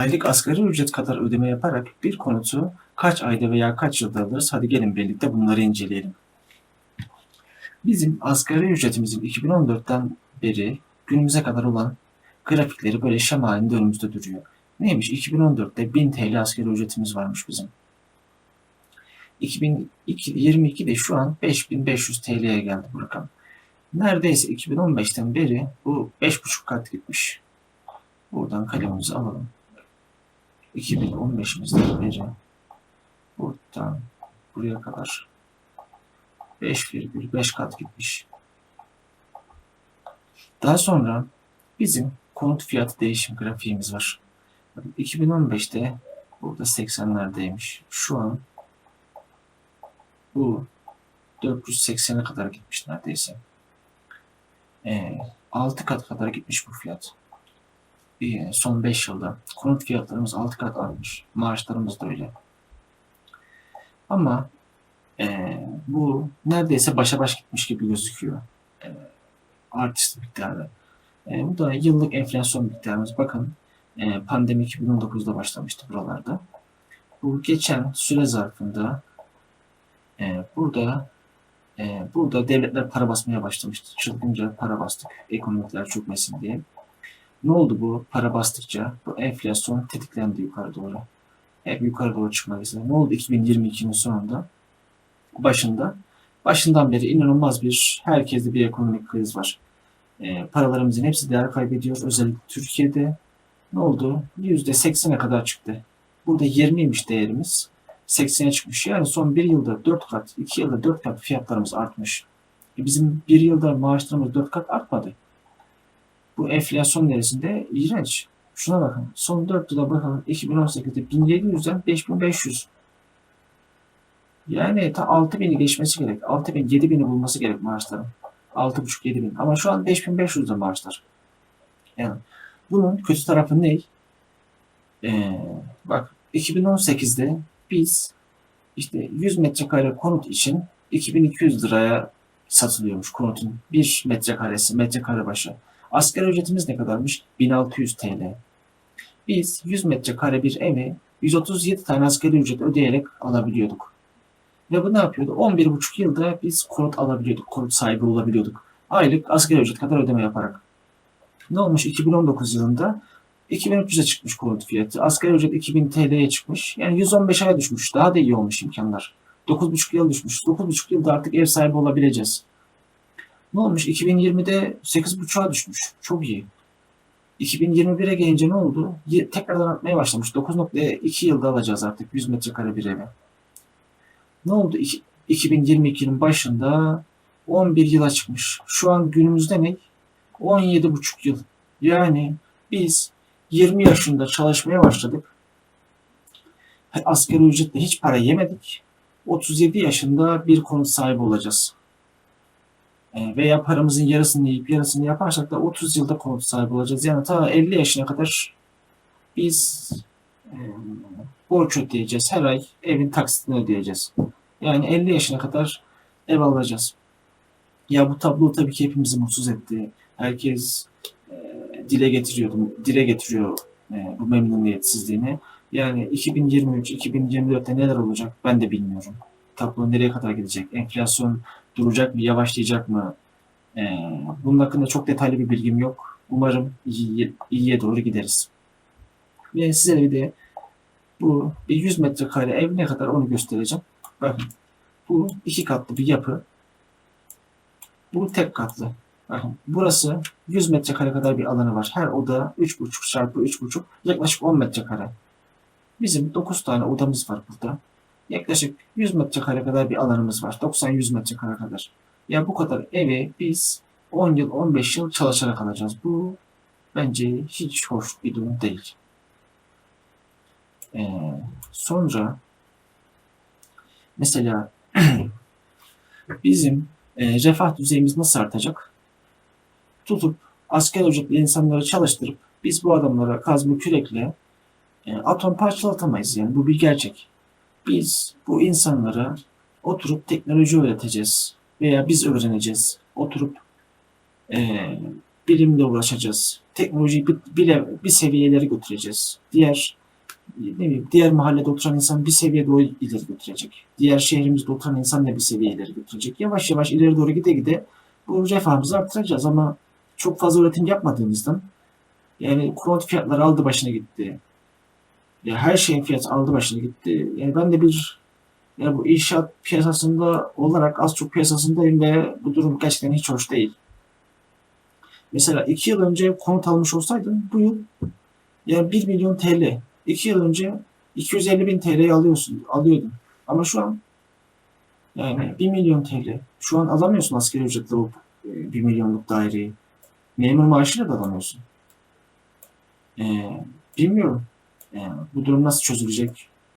Aylık asgari ücret kadar ödeme yaparak bir konutu kaç ayda veya kaç yılda alırız? Hadi gelin birlikte bunları inceleyelim. Bizim asgari ücretimizin 2014'ten beri günümüze kadar olan grafikleri böyle şema halinde önümüzde duruyor. Neymiş? 2014'te 1000 TL asgari ücretimiz varmış bizim. 2022'de şu an 5500 TL'ye geldi bu rakam. Neredeyse 2015'ten beri bu 5,5 kat gitmiş. Buradan kalemimizi alalım. 2015'imizden beri buradan buraya kadar 5,5 kat gitmiş. Daha sonra bizim konut fiyatı değişim grafiğimiz var. Bakın 2015'te burada 80'lerdeymiş. Şu an bu 480'e kadar gitmiş neredeyse. Ee, 6 kat kadar gitmiş bu fiyat. Ee, son 5 yılda. Konut fiyatlarımız 6 kat artmış. Maaşlarımız da öyle. Ama ee, bu neredeyse başa baş gitmiş gibi gözüküyor. Ee, artış miktarı. Ee, bu da yıllık enflasyon miktarımız. Bakın e, pandemi 2019'da başlamıştı buralarda. Bu geçen süre zarfında e, burada e, burada devletler para basmaya başlamıştı. Çılgınca para bastık. Ekonomikler çökmesin diye. Ne oldu bu? Para bastıkça bu enflasyon tetiklendi yukarı doğru. Hep yukarı doğru çıkmak istedi. Ne oldu 2022'nin sonunda? Başında. Başından beri inanılmaz bir, herkeste bir ekonomik kriz var. E, paralarımızın hepsi değer kaybediyor. Özellikle Türkiye'de. Ne oldu? %80'e kadar çıktı. Burada 20'ymiş değerimiz. 80'e çıkmış. Yani son bir yılda 4 kat, 2 yılda 4 kat fiyatlarımız artmış. E bizim bir yılda maaşlarımız 4 kat artmadı. Bu enflasyon neresinde? İğrenç. Şuna bakın. Son 4 yılda bakalım 2018'de 1700'den 5500. Yani ta 6000'i geçmesi gerek. 6000, 7000'i bulması gerek maaşların. 6,5 7000. Ama şu an 5500'de maaşlar. Yani bunun kötü tarafı ne? Ee, bak 2018'de biz işte 100 metrekare konut için 2200 liraya satılıyormuş konutun bir metrekaresi, metrekare başı. Asgari ücretimiz ne kadarmış? 1600 TL. Biz 100 metrekare bir evi 137 tane asgari ücret ödeyerek alabiliyorduk. Ve bu ne yapıyordu? 11,5 yılda biz konut alabiliyorduk, konut sahibi olabiliyorduk. Aylık asgari ücret kadar ödeme yaparak. Ne olmuş 2019 yılında? 2300'e çıkmış konut fiyatı. Asgari ücret 2000 TL'ye çıkmış. Yani 115 aya düşmüş. Daha da iyi olmuş imkanlar. 9,5 yıl düşmüş. 9,5 yılda artık ev sahibi olabileceğiz. Ne olmuş? 2020'de 8,5'a düşmüş. Çok iyi. 2021'e gelince ne oldu? Tekrardan artmaya başlamış. 9.2 yılda alacağız artık 100 metrekare bir evi. Ne oldu? İki- 2022'nin başında 11 yıla çıkmış. Şu an günümüzde ne? 17,5 yıl. Yani biz 20 yaşında çalışmaya başladık. Asgari ücretle hiç para yemedik. 37 yaşında bir konut sahibi olacağız. E, veya paramızın yarısını yiyip yarısını yaparsak da 30 yılda konut sahibi olacağız. Yani ta 50 yaşına kadar biz e, borç ödeyeceğiz. Her ay evin taksitini ödeyeceğiz. Yani 50 yaşına kadar ev alacağız. Ya bu tablo tabii ki hepimizi mutsuz etti. Herkes e, dile getiriyordu, dile getiriyor e, bu memnuniyetsizliğini. Yani 2023-2024'te neler olacak ben de bilmiyorum. Tablo nereye kadar gidecek? Enflasyon duracak mı, yavaşlayacak mı? E, bunun hakkında çok detaylı bir bilgim yok. Umarım iyi, iyiye doğru gideriz. Ve size bir de bu bir 100 metrekare ev ne kadar onu göstereceğim. Bakın bu iki katlı bir yapı. Bu tek katlı. Bakın burası 100 metrekare kadar bir alanı var. Her oda 3,5 çarpı 3,5 yaklaşık 10 metrekare. Bizim 9 tane odamız var burada. Yaklaşık 100 metrekare kadar bir alanımız var. 90-100 metrekare kadar. Ya bu kadar eve biz 10 yıl 15 yıl çalışarak alacağız. Bu bence hiç hoş bir durum değil. Ee, sonra mesela bizim e, refah düzeyimiz nasıl artacak? Tutup asker ücretli insanları çalıştırıp biz bu adamlara kazma kürekle e, atom parçalatamayız yani bu bir gerçek. Biz bu insanlara oturup teknoloji öğreteceğiz veya biz öğreneceğiz. Oturup e, bilimle uğraşacağız. Teknolojiyi bir, bile bir seviyelere götüreceğiz. Diğer ne bileyim, diğer mahallede oturan insan bir seviye doğru ileri götürecek. Diğer şehrimizde oturan insan da bir seviye ileri götürecek. Yavaş yavaş ileri doğru gide gide bu refahımızı arttıracağız ama çok fazla üretim yapmadığımızdan yani konut fiyatları aldı başına gitti. Ya her şeyin fiyatı aldı başına gitti. Yani ben de bir yani bu inşaat piyasasında olarak az çok piyasasındayım ve bu durum gerçekten hiç hoş değil. Mesela iki yıl önce konut almış olsaydın bu yıl yani 1 milyon TL. 2 yıl önce 250 bin TL'yi alıyorsun, alıyordun. Ama şu an yani 1 milyon TL. Şu an alamıyorsun asgari ücretle o 1 milyonluk daireyi. Memur maaşıyla da alamıyorsun. Ee, bilmiyorum. Yani bu durum nasıl çözülecek?